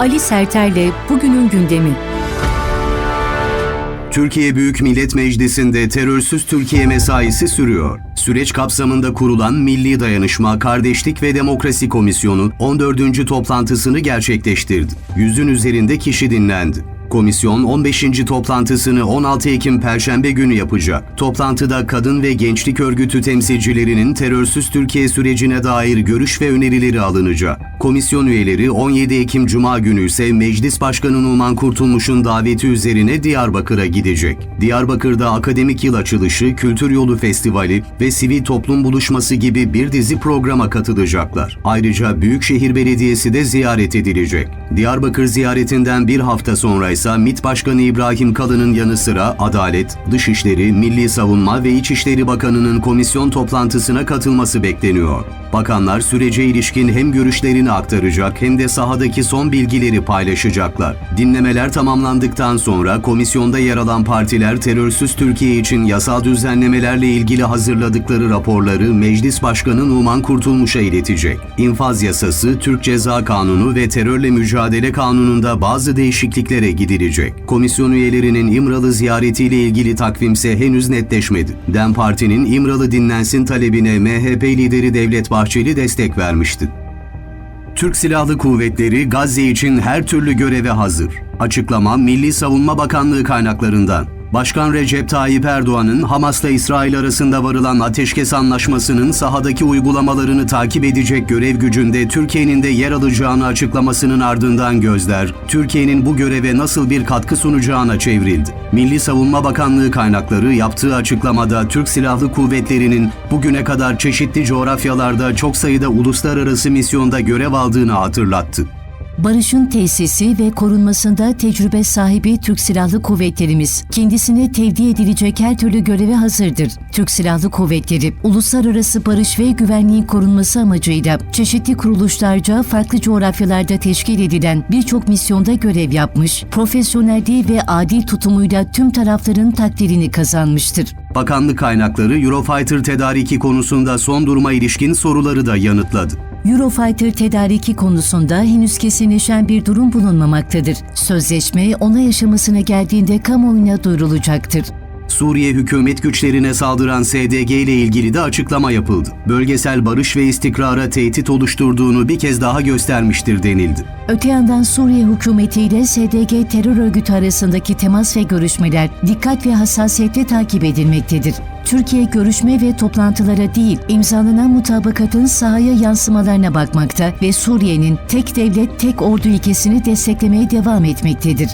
Ali Serter'le bugünün gündemi. Türkiye Büyük Millet Meclisi'nde terörsüz Türkiye mesaisi sürüyor. Süreç kapsamında kurulan Milli Dayanışma, Kardeşlik ve Demokrasi Komisyonu 14. toplantısını gerçekleştirdi. Yüzün üzerinde kişi dinlendi. Komisyon 15. toplantısını 16 Ekim Perşembe günü yapacak. Toplantıda kadın ve gençlik örgütü temsilcilerinin terörsüz Türkiye sürecine dair görüş ve önerileri alınacak. Komisyon üyeleri 17 Ekim Cuma günü ise Meclis Başkanı Numan Kurtulmuş'un daveti üzerine Diyarbakır'a gidecek. Diyarbakır'da akademik yıl açılışı, Kültür Yolu Festivali ve sivil toplum buluşması gibi bir dizi programa katılacaklar. Ayrıca Büyükşehir Belediyesi de ziyaret edilecek. Diyarbakır ziyaretinden bir hafta sonra ise MİT Başkanı İbrahim Kalın'ın yanı sıra Adalet, Dışişleri, Milli Savunma ve İçişleri Bakanı'nın komisyon toplantısına katılması bekleniyor. Bakanlar sürece ilişkin hem görüşlerini aktaracak hem de sahadaki son bilgileri paylaşacaklar. Dinlemeler tamamlandıktan sonra komisyonda yer alan partiler terörsüz Türkiye için yasal düzenlemelerle ilgili hazırladıkları raporları Meclis Başkanı Numan Kurtulmuş'a iletecek. İnfaz yasası, Türk Ceza Kanunu ve terörle mücadele kanununda bazı değişikliklere gidilecek. Komisyon üyelerinin İmralı ziyaretiyle ilgili takvimse henüz netleşmedi. DEM Parti'nin İmralı dinlensin talebine MHP lideri Devlet Bahçeli destek vermişti. Türk Silahlı Kuvvetleri Gazze için her türlü göreve hazır. Açıklama Milli Savunma Bakanlığı kaynaklarından. Başkan Recep Tayyip Erdoğan'ın Hamas'la İsrail arasında varılan ateşkes anlaşmasının sahadaki uygulamalarını takip edecek görev gücünde Türkiye'nin de yer alacağını açıklamasının ardından gözler, Türkiye'nin bu göreve nasıl bir katkı sunacağına çevrildi. Milli Savunma Bakanlığı kaynakları yaptığı açıklamada Türk Silahlı Kuvvetleri'nin bugüne kadar çeşitli coğrafyalarda çok sayıda uluslararası misyonda görev aldığını hatırlattı. Barışın tesisi ve korunmasında tecrübe sahibi Türk Silahlı Kuvvetlerimiz kendisine tevdi edilecek her türlü göreve hazırdır. Türk Silahlı Kuvvetleri, uluslararası barış ve güvenliğin korunması amacıyla çeşitli kuruluşlarca farklı coğrafyalarda teşkil edilen birçok misyonda görev yapmış, profesyonelliği ve adil tutumuyla tüm tarafların takdirini kazanmıştır. Bakanlık kaynakları Eurofighter tedariki konusunda son duruma ilişkin soruları da yanıtladı. Eurofighter tedariki konusunda henüz kesinleşen bir durum bulunmamaktadır. Sözleşme onay aşamasına geldiğinde kamuoyuna duyurulacaktır. Suriye hükümet güçlerine saldıran SDG ile ilgili de açıklama yapıldı. Bölgesel barış ve istikrara tehdit oluşturduğunu bir kez daha göstermiştir denildi. Öte yandan Suriye hükümeti ile SDG terör örgütü arasındaki temas ve görüşmeler dikkat ve hassasiyetle takip edilmektedir. Türkiye görüşme ve toplantılara değil, imzalanan mutabakatın sahaya yansımalarına bakmakta ve Suriye'nin tek devlet, tek ordu ilkesini desteklemeye devam etmektedir.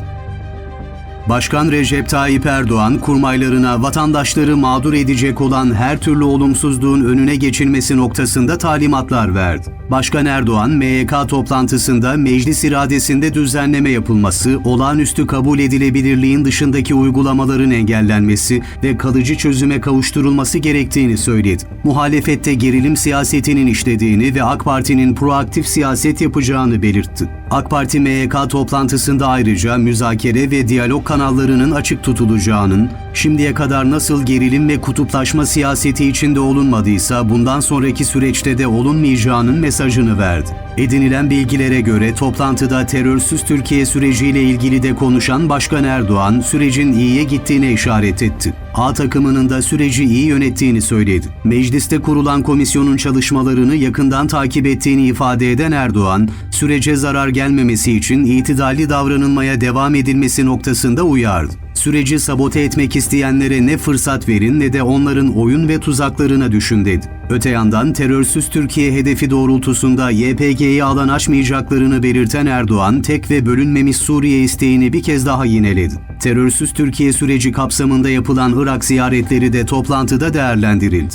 Başkan Recep Tayyip Erdoğan, kurmaylarına vatandaşları mağdur edecek olan her türlü olumsuzluğun önüne geçilmesi noktasında talimatlar verdi. Başkan Erdoğan, MYK toplantısında meclis iradesinde düzenleme yapılması, olağanüstü kabul edilebilirliğin dışındaki uygulamaların engellenmesi ve kalıcı çözüme kavuşturulması gerektiğini söyledi. Muhalefette gerilim siyasetinin işlediğini ve AK Parti'nin proaktif siyaset yapacağını belirtti. AK Parti MYK toplantısında ayrıca müzakere ve diyalog kanallarının açık tutulacağının, şimdiye kadar nasıl gerilim ve kutuplaşma siyaseti içinde olunmadıysa bundan sonraki süreçte de olunmayacağının mesajını verdi. Edinilen bilgilere göre toplantıda terörsüz Türkiye süreciyle ilgili de konuşan Başkan Erdoğan sürecin iyiye gittiğine işaret etti. A takımının da süreci iyi yönettiğini söyledi. Mecliste kurulan komisyonun çalışmalarını yakından takip ettiğini ifade eden Erdoğan, sürece zarar gelmemesi için itidalli davranılmaya devam edilmesi noktasında uyardı. Süreci sabote etmek isteyenlere ne fırsat verin ne de onların oyun ve tuzaklarına düşün dedi. Öte yandan terörsüz Türkiye hedefi doğrultusunda YPG'yi alan açmayacaklarını belirten Erdoğan, tek ve bölünmemiş Suriye isteğini bir kez daha yineledi. Terörsüz Türkiye süreci kapsamında yapılan Irak ziyaretleri de toplantıda değerlendirildi.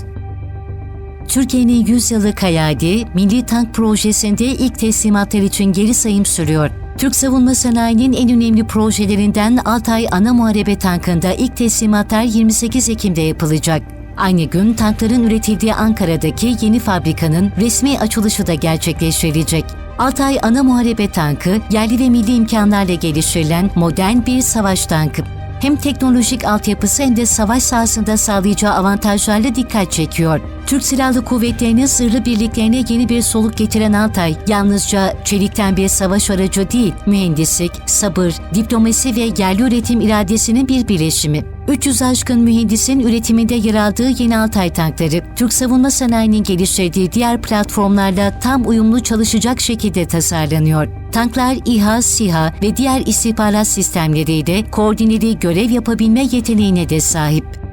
Türkiye'nin 100 yıllık hayali Milli Tank Projesi'nde ilk teslimatlar için geri sayım sürüyor. Türk savunma sanayinin en önemli projelerinden Altay Ana Muharebe Tankı'nda ilk teslimatlar 28 Ekim'de yapılacak. Aynı gün tankların üretildiği Ankara'daki yeni fabrikanın resmi açılışı da gerçekleştirilecek. Altay Ana Muharebe Tankı, yerli ve milli imkanlarla geliştirilen modern bir savaş tankı. Hem teknolojik altyapısı hem de savaş sahasında sağlayacağı avantajlarla dikkat çekiyor. Türk Silahlı Kuvvetleri'nin sırrı birliklerine yeni bir soluk getiren Altay, yalnızca çelikten bir savaş aracı değil, mühendislik, sabır, diplomasi ve yerli üretim iradesinin bir birleşimi. 300 aşkın mühendisin üretiminde yer aldığı yeni Altay tankları, Türk savunma sanayinin geliştirdiği diğer platformlarla tam uyumlu çalışacak şekilde tasarlanıyor. Tanklar İHA, SİHA ve diğer istihbarat sistemleriyle koordineli görev yapabilme yeteneğine de sahip.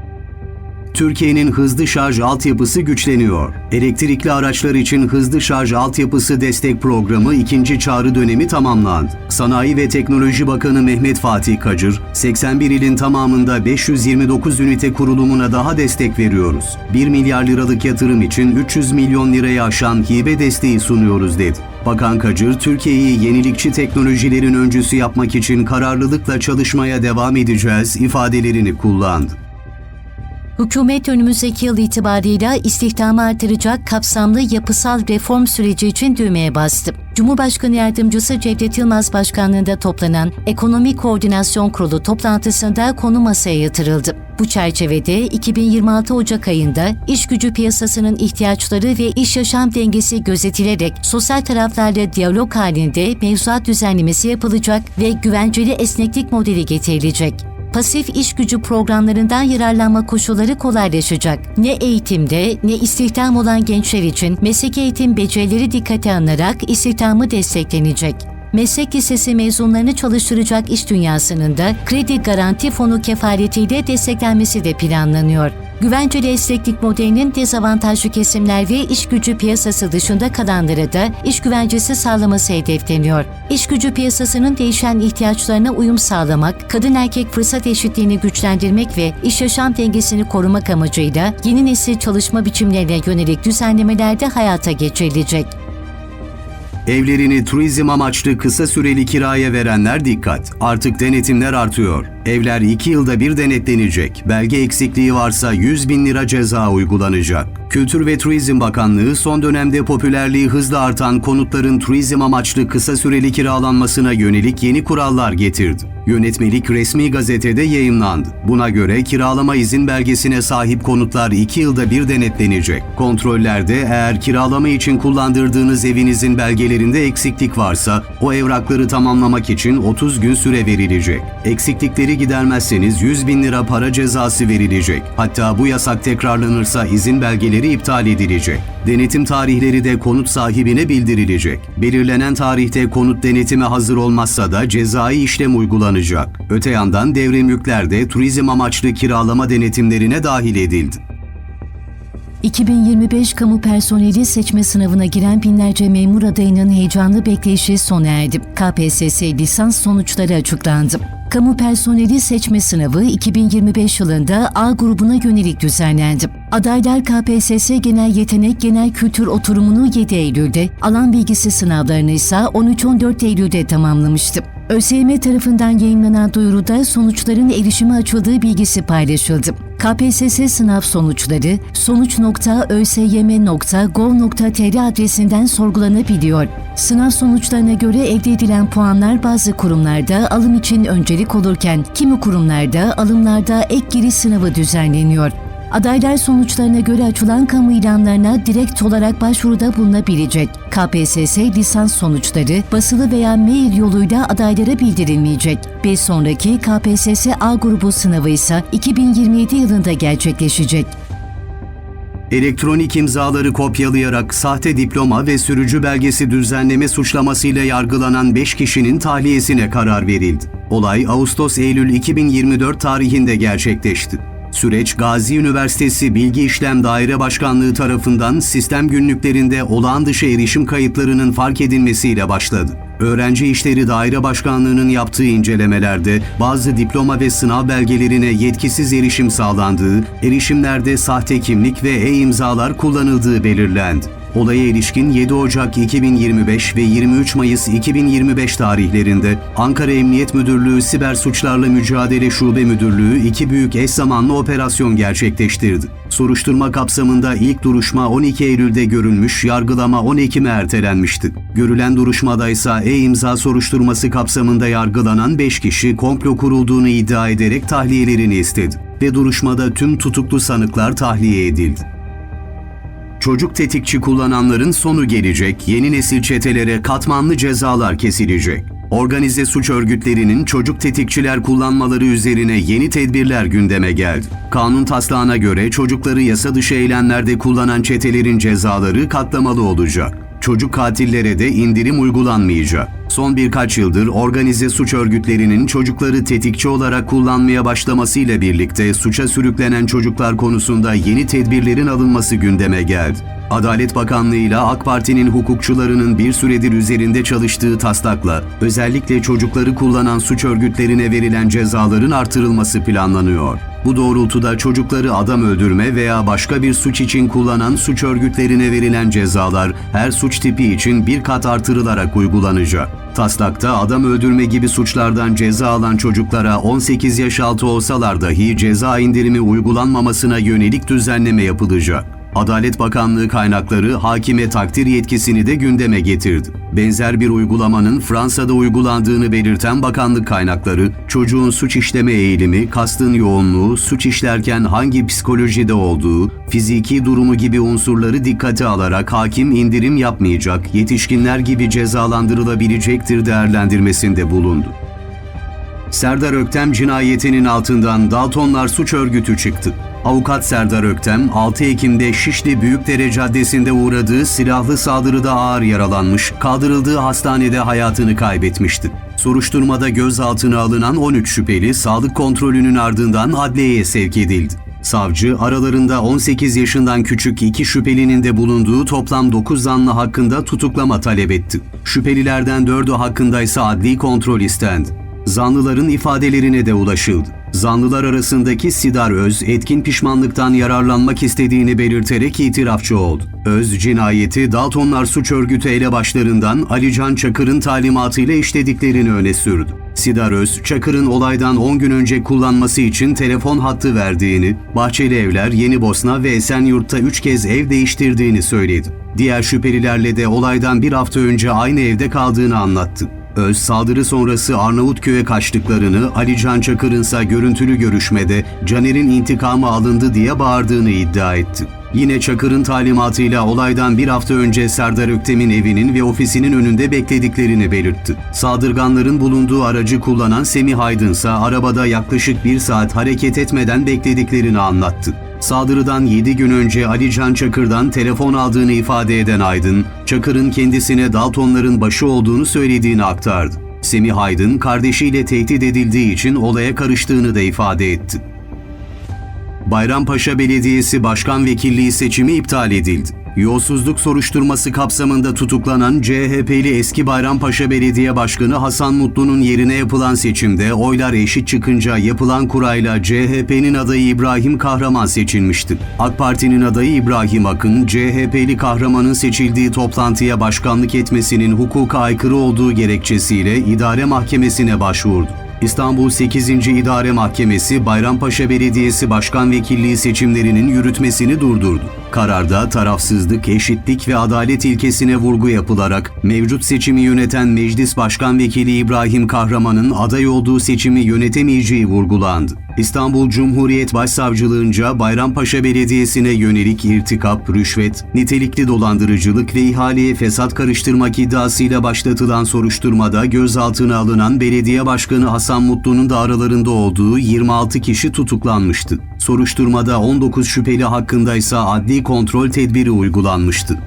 Türkiye'nin hızlı şarj altyapısı güçleniyor. Elektrikli araçlar için hızlı şarj altyapısı destek programı ikinci çağrı dönemi tamamlandı. Sanayi ve Teknoloji Bakanı Mehmet Fatih Kacır, 81 ilin tamamında 529 ünite kurulumuna daha destek veriyoruz. 1 milyar liralık yatırım için 300 milyon liraya aşan hibe desteği sunuyoruz dedi. Bakan Kacır, Türkiye'yi yenilikçi teknolojilerin öncüsü yapmak için kararlılıkla çalışmaya devam edeceğiz ifadelerini kullandı. Hükümet önümüzdeki yıl itibarıyla istihdamı artıracak kapsamlı yapısal reform süreci için düğmeye bastı. Cumhurbaşkanı Yardımcısı Cevdet Yılmaz Başkanlığında toplanan Ekonomi Koordinasyon Kurulu toplantısında konu masaya yatırıldı. Bu çerçevede 2026 Ocak ayında iş gücü piyasasının ihtiyaçları ve iş yaşam dengesi gözetilerek sosyal taraflarla diyalog halinde mevzuat düzenlemesi yapılacak ve güvenceli esneklik modeli getirilecek pasif iş gücü programlarından yararlanma koşulları kolaylaşacak. Ne eğitimde ne istihdam olan gençler için meslek eğitim becerileri dikkate alınarak istihdamı desteklenecek. Meslek lisesi mezunlarını çalıştıracak iş dünyasının da kredi garanti fonu kefaletiyle desteklenmesi de planlanıyor. Güvenceli esneklik modelinin dezavantajlı kesimler ve iş gücü piyasası dışında kalanlara da iş güvencesi sağlaması hedefleniyor. İş gücü piyasasının değişen ihtiyaçlarına uyum sağlamak, kadın erkek fırsat eşitliğini güçlendirmek ve iş yaşam dengesini korumak amacıyla yeni nesil çalışma biçimlerine yönelik düzenlemeler de hayata geçirilecek. Evlerini turizm amaçlı kısa süreli kiraya verenler dikkat. Artık denetimler artıyor. Evler 2 yılda bir denetlenecek. Belge eksikliği varsa 100 bin lira ceza uygulanacak. Kültür ve Turizm Bakanlığı son dönemde popülerliği hızla artan konutların turizm amaçlı kısa süreli kiralanmasına yönelik yeni kurallar getirdi. Yönetmelik resmi gazetede yayımlandı. Buna göre kiralama izin belgesine sahip konutlar 2 yılda bir denetlenecek. Kontrollerde eğer kiralama için kullandırdığınız evinizin belgelerinde eksiklik varsa o evrakları tamamlamak için 30 gün süre verilecek. Eksiklikleri gidermezseniz 100 bin lira para cezası verilecek. Hatta bu yasak tekrarlanırsa izin belgeleri iptal edilecek. Denetim tarihleri de konut sahibine bildirilecek. Belirlenen tarihte konut denetime hazır olmazsa da cezai işlem uygulanacak. Öte yandan devre mülkler de turizm amaçlı kiralama denetimlerine dahil edildi. 2025 kamu personeli seçme sınavına giren binlerce memur adayının heyecanlı bekleyişi sona erdi. KPSS lisans sonuçları açıklandı. Kamu personeli seçme sınavı 2025 yılında A grubuna yönelik düzenlendi. Adaylar KPSS Genel Yetenek Genel Kültür oturumunu 7 Eylül'de, alan bilgisi sınavlarını ise 13-14 Eylül'de tamamlamıştı. ÖSYM tarafından yayınlanan duyuruda sonuçların erişime açıldığı bilgisi paylaşıldı. KPSS sınav sonuçları sonuç.ösym.gov.tr adresinden sorgulanabiliyor. Sınav sonuçlarına göre elde edilen puanlar bazı kurumlarda alım için öncelik olurken kimi kurumlarda alımlarda ek giriş sınavı düzenleniyor. Adaylar sonuçlarına göre açılan kamu ilanlarına direkt olarak başvuruda bulunabilecek. KPSS lisans sonuçları basılı veya mail yoluyla adaylara bildirilmeyecek. Bir sonraki KPSS A grubu sınavı ise 2027 yılında gerçekleşecek. Elektronik imzaları kopyalayarak sahte diploma ve sürücü belgesi düzenleme suçlamasıyla yargılanan 5 kişinin tahliyesine karar verildi. Olay Ağustos-Eylül 2024 tarihinde gerçekleşti. Süreç Gazi Üniversitesi Bilgi İşlem Daire Başkanlığı tarafından sistem günlüklerinde olağan dışı erişim kayıtlarının fark edilmesiyle başladı. Öğrenci İşleri Daire Başkanlığı'nın yaptığı incelemelerde bazı diploma ve sınav belgelerine yetkisiz erişim sağlandığı, erişimlerde sahte kimlik ve e-imzalar kullanıldığı belirlendi. Olaya ilişkin 7 Ocak 2025 ve 23 Mayıs 2025 tarihlerinde Ankara Emniyet Müdürlüğü Siber Suçlarla Mücadele Şube Müdürlüğü iki büyük eş zamanlı operasyon gerçekleştirdi. Soruşturma kapsamında ilk duruşma 12 Eylül'de görülmüş, yargılama 10 Ekim'e ertelenmişti. Görülen duruşmada ise e-imza soruşturması kapsamında yargılanan 5 kişi komplo kurulduğunu iddia ederek tahliyelerini istedi ve duruşmada tüm tutuklu sanıklar tahliye edildi. Çocuk tetikçi kullananların sonu gelecek, yeni nesil çetelere katmanlı cezalar kesilecek. Organize suç örgütlerinin çocuk tetikçiler kullanmaları üzerine yeni tedbirler gündeme geldi. Kanun taslağına göre çocukları yasa dışı eylemlerde kullanan çetelerin cezaları katlamalı olacak. Çocuk katillere de indirim uygulanmayacak. Son birkaç yıldır organize suç örgütlerinin çocukları tetikçi olarak kullanmaya başlamasıyla birlikte suça sürüklenen çocuklar konusunda yeni tedbirlerin alınması gündeme geldi. Adalet Bakanlığı ile AK Parti'nin hukukçularının bir süredir üzerinde çalıştığı taslakla özellikle çocukları kullanan suç örgütlerine verilen cezaların artırılması planlanıyor. Bu doğrultuda çocukları adam öldürme veya başka bir suç için kullanan suç örgütlerine verilen cezalar her suç tipi için bir kat artırılarak uygulanacak. Taslakta adam öldürme gibi suçlardan ceza alan çocuklara 18 yaş altı olsalar dahi ceza indirimi uygulanmamasına yönelik düzenleme yapılacak. Adalet Bakanlığı kaynakları hakime takdir yetkisini de gündeme getirdi. Benzer bir uygulamanın Fransa'da uygulandığını belirten bakanlık kaynakları, çocuğun suç işleme eğilimi, kastın yoğunluğu, suç işlerken hangi psikolojide olduğu, fiziki durumu gibi unsurları dikkate alarak hakim indirim yapmayacak, yetişkinler gibi cezalandırılabilecektir değerlendirmesinde bulundu. Serdar Öktem cinayetinin altından Daltonlar suç örgütü çıktı. Avukat Serdar Öktem, 6 Ekim'de Şişli Büyükdere Caddesi'nde uğradığı silahlı saldırıda ağır yaralanmış, kaldırıldığı hastanede hayatını kaybetmişti. Soruşturmada gözaltına alınan 13 şüpheli sağlık kontrolünün ardından adliyeye sevk edildi. Savcı aralarında 18 yaşından küçük iki şüphelinin de bulunduğu toplam 9 zanlı hakkında tutuklama talep etti. Şüphelilerden 4'ü hakkında ise adli kontrol istendi. Zanlıların ifadelerine de ulaşıldı. Zanlılar arasındaki Sidar Öz, etkin pişmanlıktan yararlanmak istediğini belirterek itirafçı oldu. Öz, cinayeti Daltonlar suç örgütü elebaşlarından Ali Can Çakır'ın talimatıyla işlediklerini öne sürdü. Sidar Öz, Çakır'ın olaydan 10 gün önce kullanması için telefon hattı verdiğini, Bahçeli Evler, Yeni Bosna ve Esenyurt'ta 3 kez ev değiştirdiğini söyledi. Diğer şüphelilerle de olaydan bir hafta önce aynı evde kaldığını anlattı. Öz saldırı sonrası Arnavutköy'e kaçtıklarını, Ali Can Çakır'ın ise görüntülü görüşmede Caner'in intikamı alındı diye bağırdığını iddia etti. Yine Çakır'ın talimatıyla olaydan bir hafta önce Serdar Öktem'in evinin ve ofisinin önünde beklediklerini belirtti. Saldırganların bulunduğu aracı kullanan Semih Aydın ise arabada yaklaşık bir saat hareket etmeden beklediklerini anlattı. Saldırıdan 7 gün önce Ali Can Çakır'dan telefon aldığını ifade eden Aydın, Çakır'ın kendisine Daltonların başı olduğunu söylediğini aktardı. Semih Aydın, kardeşiyle tehdit edildiği için olaya karıştığını da ifade etti. Bayrampaşa Belediyesi Başkan Vekilliği seçimi iptal edildi. Yolsuzluk soruşturması kapsamında tutuklanan CHP'li eski Bayrampaşa Belediye Başkanı Hasan Mutlu'nun yerine yapılan seçimde oylar eşit çıkınca yapılan kurayla CHP'nin adayı İbrahim Kahraman seçilmişti. AK Parti'nin adayı İbrahim Akın, CHP'li kahramanın seçildiği toplantıya başkanlık etmesinin hukuka aykırı olduğu gerekçesiyle idare mahkemesine başvurdu. İstanbul 8. İdare Mahkemesi Bayrampaşa Belediyesi Başkan Vekilliği seçimlerinin yürütmesini durdurdu. Kararda tarafsızlık, eşitlik ve adalet ilkesine vurgu yapılarak mevcut seçimi yöneten Meclis Başkan Vekili İbrahim Kahraman'ın aday olduğu seçimi yönetemeyeceği vurgulandı. İstanbul Cumhuriyet Başsavcılığınca Bayrampaşa Belediyesi'ne yönelik irtikap, rüşvet, nitelikli dolandırıcılık ve ihaleye fesat karıştırmak iddiasıyla başlatılan soruşturmada gözaltına alınan belediye başkanı Hasan Mutlu'nun da aralarında olduğu 26 kişi tutuklanmıştı. Soruşturmada 19 şüpheli hakkında ise adli kontrol tedbiri uygulanmıştı.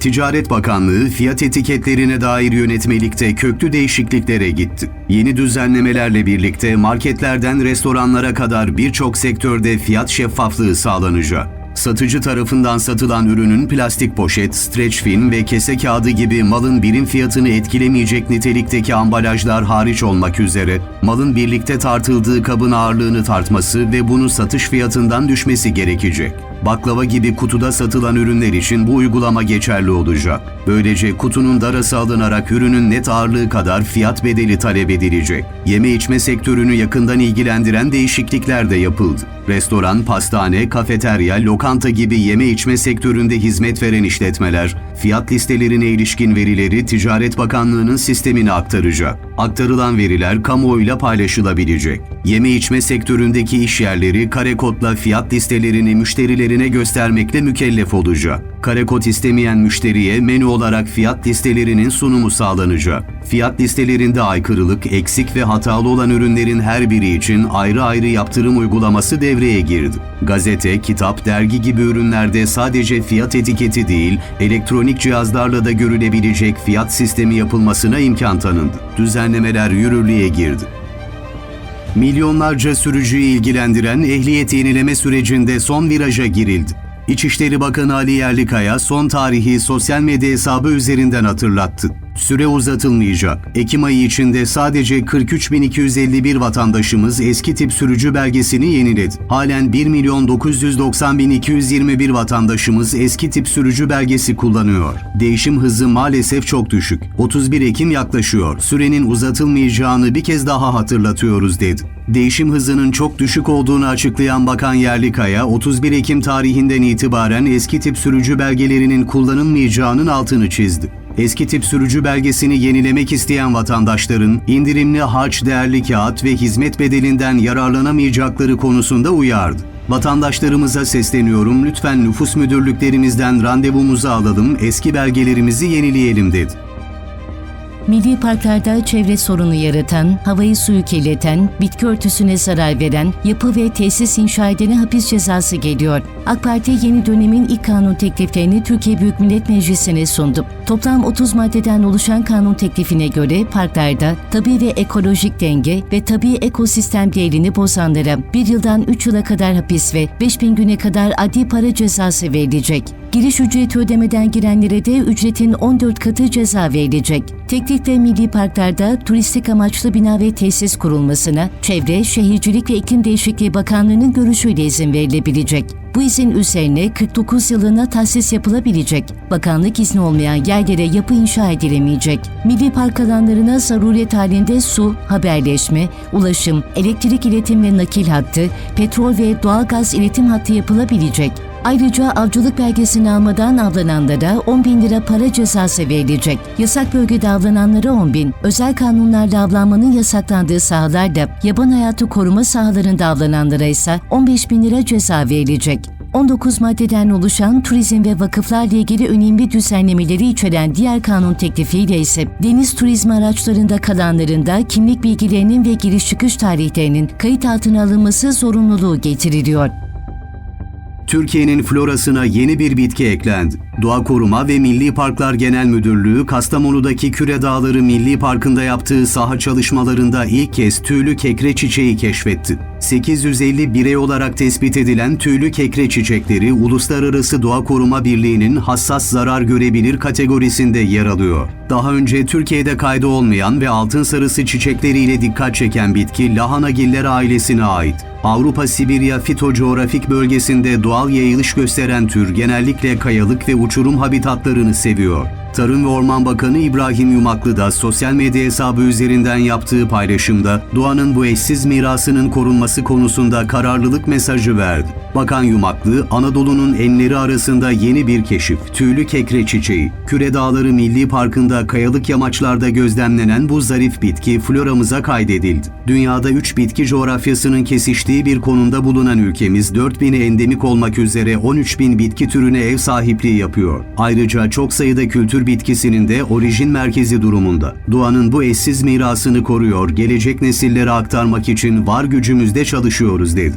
Ticaret Bakanlığı fiyat etiketlerine dair yönetmelikte köklü değişikliklere gitti. Yeni düzenlemelerle birlikte marketlerden restoranlara kadar birçok sektörde fiyat şeffaflığı sağlanacak. Satıcı tarafından satılan ürünün plastik poşet, streç film ve kese kağıdı gibi malın birim fiyatını etkilemeyecek nitelikteki ambalajlar hariç olmak üzere malın birlikte tartıldığı kabın ağırlığını tartması ve bunu satış fiyatından düşmesi gerekecek. Baklava gibi kutuda satılan ürünler için bu uygulama geçerli olacak. Böylece kutunun darası alınarak ürünün net ağırlığı kadar fiyat bedeli talep edilecek. Yeme içme sektörünü yakından ilgilendiren değişiklikler de yapıldı. Restoran, pastane, kafeterya, lokanta gibi yeme içme sektöründe hizmet veren işletmeler Fiyat listelerine ilişkin verileri Ticaret Bakanlığı'nın sistemine aktaracak. Aktarılan veriler kamuoyuyla paylaşılabilecek. Yeme içme sektöründeki iş yerleri kare kodla fiyat listelerini müşterilerine göstermekle mükellef olacak. Kare kod istemeyen müşteriye menü olarak fiyat listelerinin sunumu sağlanacak. Fiyat listelerinde aykırılık, eksik ve hatalı olan ürünlerin her biri için ayrı ayrı yaptırım uygulaması devreye girdi. Gazete, kitap, dergi gibi ürünlerde sadece fiyat etiketi değil, elektronik cihazlarla da görülebilecek fiyat sistemi yapılmasına imkan tanındı. Düzenlemeler yürürlüğe girdi. Milyonlarca sürücüyü ilgilendiren ehliyet yenileme sürecinde son viraja girildi. İçişleri Bakanı Ali Yerlikaya son tarihi sosyal medya hesabı üzerinden hatırlattı. Süre uzatılmayacak. Ekim ayı içinde sadece 43.251 vatandaşımız eski tip sürücü belgesini yeniledi. Halen 1 milyon 990.221 vatandaşımız eski tip sürücü belgesi kullanıyor. Değişim hızı maalesef çok düşük. 31 Ekim yaklaşıyor. Sürenin uzatılmayacağını bir kez daha hatırlatıyoruz dedi. Değişim hızının çok düşük olduğunu açıklayan Bakan Yerlikaya, 31 Ekim tarihinden itibaren eski tip sürücü belgelerinin kullanılmayacağının altını çizdi. Eski tip sürücü belgesini yenilemek isteyen vatandaşların indirimli harç değerli kağıt ve hizmet bedelinden yararlanamayacakları konusunda uyardı. Vatandaşlarımıza sesleniyorum lütfen nüfus müdürlüklerimizden randevumuzu alalım, eski belgelerimizi yenileyelim dedi. Milli parklarda çevre sorunu yaratan, havayı suyu kirleten, bitki örtüsüne zarar veren, yapı ve tesis inşa edene hapis cezası geliyor. AK Parti yeni dönemin ilk kanun tekliflerini Türkiye Büyük Millet Meclisi'ne sundu. Toplam 30 maddeden oluşan kanun teklifine göre parklarda tabi ve ekolojik denge ve tabi ekosistem değerini bozanlara 1 yıldan 3 yıla kadar hapis ve 5000 güne kadar adli para cezası verilecek. Giriş ücreti ödemeden girenlere de ücretin 14 katı ceza verilecek. Teklifle milli parklarda turistik amaçlı bina ve tesis kurulmasına Çevre, Şehircilik ve İklim Değişikliği Bakanlığı'nın görüşüyle izin verilebilecek. Bu izin üzerine 49 yılına tahsis yapılabilecek. Bakanlık izni olmayan yerlere yapı inşa edilemeyecek. Milli park alanlarına zaruret halinde su, haberleşme, ulaşım, elektrik iletim ve nakil hattı, petrol ve doğalgaz iletim hattı yapılabilecek. Ayrıca avcılık belgesini almadan avlananlara 10 bin lira para cezası verilecek. Yasak bölgede avlananlara 10 bin, özel kanunlarla avlanmanın yasaklandığı sahalarda yaban hayatı koruma sahalarında avlananlara ise 15 bin lira ceza verilecek. 19 maddeden oluşan turizm ve vakıflarla ilgili önemli düzenlemeleri içeren diğer kanun teklifiyle ise deniz turizmi araçlarında kalanların da kimlik bilgilerinin ve giriş çıkış tarihlerinin kayıt altına alınması zorunluluğu getiriliyor. Türkiye'nin florasına yeni bir bitki eklendi. Doğa Koruma ve Milli Parklar Genel Müdürlüğü, Kastamonu'daki Küre Dağları Milli Parkı'nda yaptığı saha çalışmalarında ilk kez tüylü kekre çiçeği keşfetti. 850 birey olarak tespit edilen tüylü kekre çiçekleri Uluslararası Doğa Koruma Birliği'nin hassas zarar görebilir kategorisinde yer alıyor. Daha önce Türkiye'de kaydı olmayan ve altın sarısı çiçekleriyle dikkat çeken bitki lahanagiller ailesine ait. Avrupa Sibirya fitocoğrafik bölgesinde doğal yayılış gösteren tür genellikle kayalık ve uçurum habitatlarını seviyor. Tarım ve Orman Bakanı İbrahim Yumaklı da sosyal medya hesabı üzerinden yaptığı paylaşımda doğanın bu eşsiz mirasının korunması konusunda kararlılık mesajı verdi. Bakan Yumaklı, Anadolu'nun enleri arasında yeni bir keşif, tüylü kekre çiçeği. Küre Dağları Milli Parkı'nda kayalık yamaçlarda gözlemlenen bu zarif bitki floramıza kaydedildi. Dünyada 3 bitki coğrafyasının kesiştiği bir konumda bulunan ülkemiz 4000'e endemik olmak üzere 13.000 bitki türüne ev sahipliği yapıyor. Ayrıca çok sayıda kültür bitkisinin de orijin merkezi durumunda. Doğanın bu eşsiz mirasını koruyor, gelecek nesillere aktarmak için var gücümüzde çalışıyoruz dedi.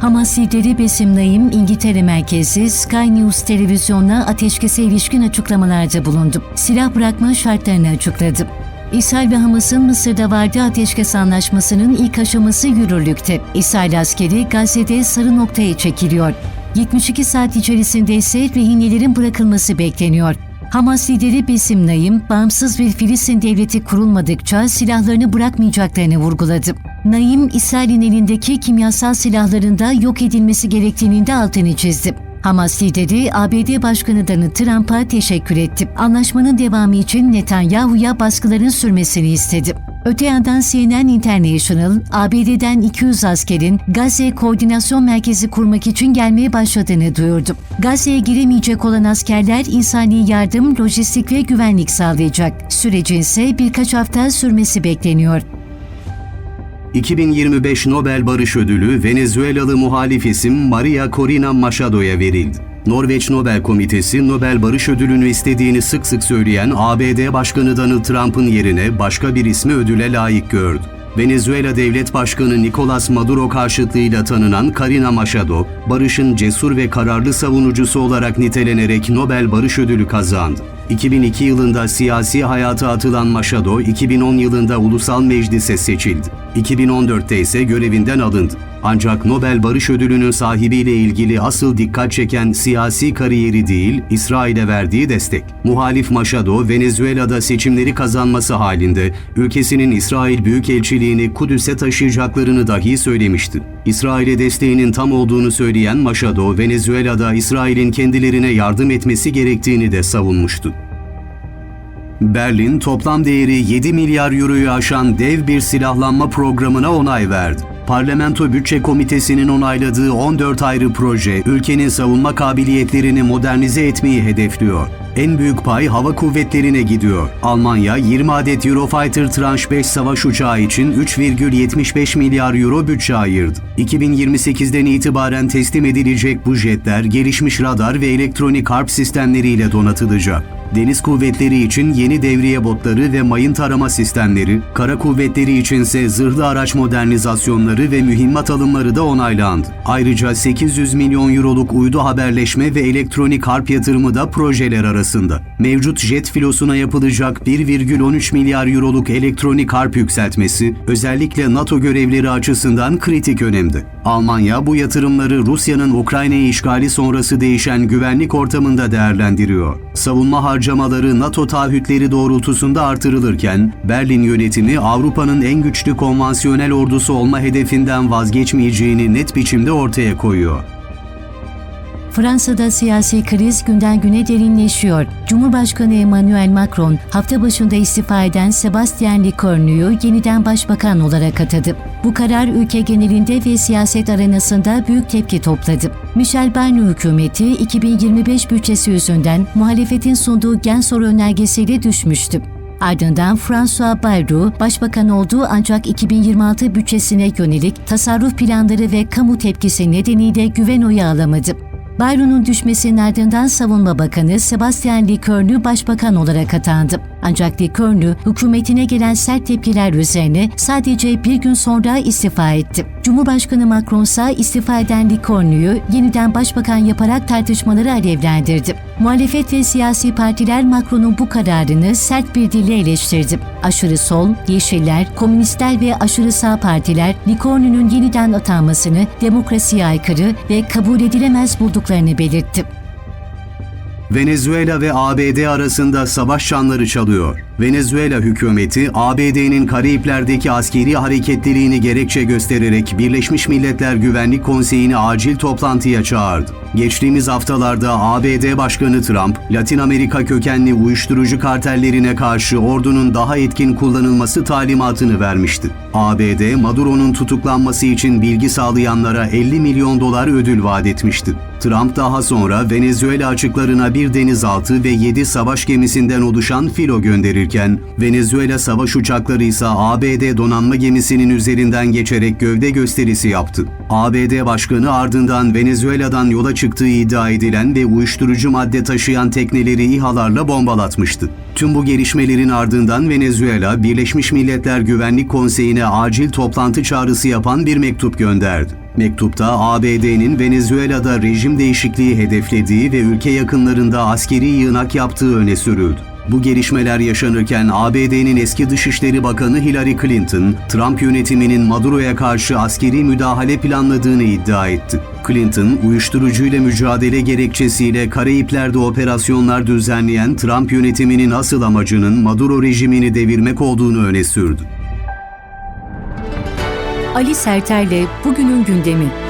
Hamas lideri Besim Naim, İngiltere merkezi Sky News televizyonuna ateşkese ilişkin açıklamalarda bulundu. Silah bırakma şartlarını açıkladı. İsrail ve Hamas'ın Mısır'da vardığı ateşkes anlaşmasının ilk aşaması yürürlükte. İsrail askeri Gazze'de sarı noktaya çekiliyor. 72 saat içerisinde ise rehinelerin bırakılması bekleniyor. Hamas lideri Besim Naim, bağımsız bir Filistin devleti kurulmadıkça silahlarını bırakmayacaklarını vurguladı. Naim, İsrail'in elindeki kimyasal silahların da yok edilmesi gerektiğinin de altını çizdi. Hamas lideri ABD Başkanı Donald Trump'a teşekkür etti. Anlaşmanın devamı için Netanyahu'ya baskıların sürmesini istedi. Öte yandan CNN International, ABD'den 200 askerin Gazze Koordinasyon Merkezi kurmak için gelmeye başladığını duyurdu. Gazze'ye giremeyecek olan askerler insani yardım, lojistik ve güvenlik sağlayacak. Sürecin ise birkaç hafta sürmesi bekleniyor. 2025 Nobel Barış Ödülü Venezuelalı muhalif isim Maria Corina Machado'ya verildi. Norveç Nobel Komitesi Nobel Barış Ödülünü istediğini sık sık söyleyen ABD Başkanı Donald Trump'ın yerine başka bir ismi ödüle layık gördü. Venezuela Devlet Başkanı Nicolas Maduro karşıtlığıyla tanınan Karina Machado, barışın cesur ve kararlı savunucusu olarak nitelenerek Nobel Barış Ödülü kazandı. 2002 yılında siyasi hayata atılan Machado, 2010 yılında Ulusal Meclis'e seçildi. 2014'te ise görevinden alındı. Ancak Nobel Barış Ödülü'nün sahibiyle ilgili asıl dikkat çeken siyasi kariyeri değil, İsrail'e verdiği destek. Muhalif Machado, Venezuela'da seçimleri kazanması halinde ülkesinin İsrail Büyükelçiliğini Kudüs'e taşıyacaklarını dahi söylemişti. İsrail'e desteğinin tam olduğunu söyleyen Machado, Venezuela'da İsrail'in kendilerine yardım etmesi gerektiğini de savunmuştu. Berlin toplam değeri 7 milyar euroyu aşan dev bir silahlanma programına onay verdi. Parlamento Bütçe Komitesi'nin onayladığı 14 ayrı proje, ülkenin savunma kabiliyetlerini modernize etmeyi hedefliyor. En büyük pay hava kuvvetlerine gidiyor. Almanya 20 adet Eurofighter Tranche 5 savaş uçağı için 3,75 milyar euro bütçe ayırdı. 2028'den itibaren teslim edilecek bu jetler gelişmiş radar ve elektronik harp sistemleriyle donatılacak. Deniz kuvvetleri için yeni devriye botları ve mayın tarama sistemleri, kara kuvvetleri içinse zırhlı araç modernizasyonları ve mühimmat alımları da onaylandı. Ayrıca 800 milyon euroluk uydu haberleşme ve elektronik harp yatırımı da projeler arasında. Mevcut jet filosuna yapılacak 1,13 milyar euroluk elektronik harp yükseltmesi özellikle NATO görevleri açısından kritik önemde. Almanya bu yatırımları Rusya'nın Ukrayna'yı işgali sonrası değişen güvenlik ortamında değerlendiriyor. Savunma harcamaları NATO taahhütleri doğrultusunda artırılırken Berlin yönetimi Avrupa'nın en güçlü konvansiyonel ordusu olma hedefinden vazgeçmeyeceğini net biçimde ortaya koyuyor. Fransa'da siyasi kriz günden güne derinleşiyor. Cumhurbaşkanı Emmanuel Macron hafta başında istifa eden Sebastien Lecornu'yu yeniden başbakan olarak atadı. Bu karar ülke genelinde ve siyaset arenasında büyük tepki topladı. Michel Barnier hükümeti 2025 bütçesi yüzünden muhalefetin sunduğu gen soru önergesiyle düşmüştü. Ardından François Bayrou başbakan olduğu ancak 2026 bütçesine yönelik tasarruf planları ve kamu tepkisi nedeniyle güven oyu alamadı. Bayron'un düşmesinin ardından Savunma Bakanı Sebastian Lecornu başbakan olarak atandı. Ancak Lecornu hükümetine gelen sert tepkiler üzerine sadece bir gün sonra istifa etti. Cumhurbaşkanı Macron ise istifa eden Lecornu'yu yeniden başbakan yaparak tartışmaları alevlendirdi. Muhalefet ve siyasi partiler Macron'un bu kararını sert bir dille eleştirdi. Aşırı sol, Yeşiller, Komünistler ve aşırı sağ partiler Lecornu'nun yeniden atanmasını demokrasiye aykırı ve kabul edilemez bulduklarını belirtti. Venezuela ve ABD arasında savaş çanları çalıyor. Venezuela hükümeti ABD'nin Karayipler'deki askeri hareketliliğini gerekçe göstererek Birleşmiş Milletler Güvenlik Konseyi'ni acil toplantıya çağırdı. Geçtiğimiz haftalarda ABD Başkanı Trump, Latin Amerika kökenli uyuşturucu kartellerine karşı ordunun daha etkin kullanılması talimatını vermişti. ABD, Maduro'nun tutuklanması için bilgi sağlayanlara 50 milyon dolar ödül vaat etmişti. Trump daha sonra Venezuela açıklarına bir denizaltı ve 7 savaş gemisinden oluşan filo gönderirken, Venezuela savaş uçakları ise ABD donanma gemisinin üzerinden geçerek gövde gösterisi yaptı. ABD Başkanı ardından Venezuela'dan yola çıktığı iddia edilen ve uyuşturucu madde taşıyan tekneleri İHA'larla bombalatmıştı. Tüm bu gelişmelerin ardından Venezuela, Birleşmiş Milletler Güvenlik Konseyi'ne acil toplantı çağrısı yapan bir mektup gönderdi. Mektupta ABD'nin Venezuela'da rejim değişikliği hedeflediği ve ülke yakınlarında askeri yığınak yaptığı öne sürüldü. Bu gelişmeler yaşanırken ABD'nin eski Dışişleri Bakanı Hillary Clinton, Trump yönetiminin Maduro'ya karşı askeri müdahale planladığını iddia etti. Clinton, uyuşturucuyla mücadele gerekçesiyle Karayipler'de operasyonlar düzenleyen Trump yönetiminin asıl amacının Maduro rejimini devirmek olduğunu öne sürdü. Ali Serter'le bugünün gündemi.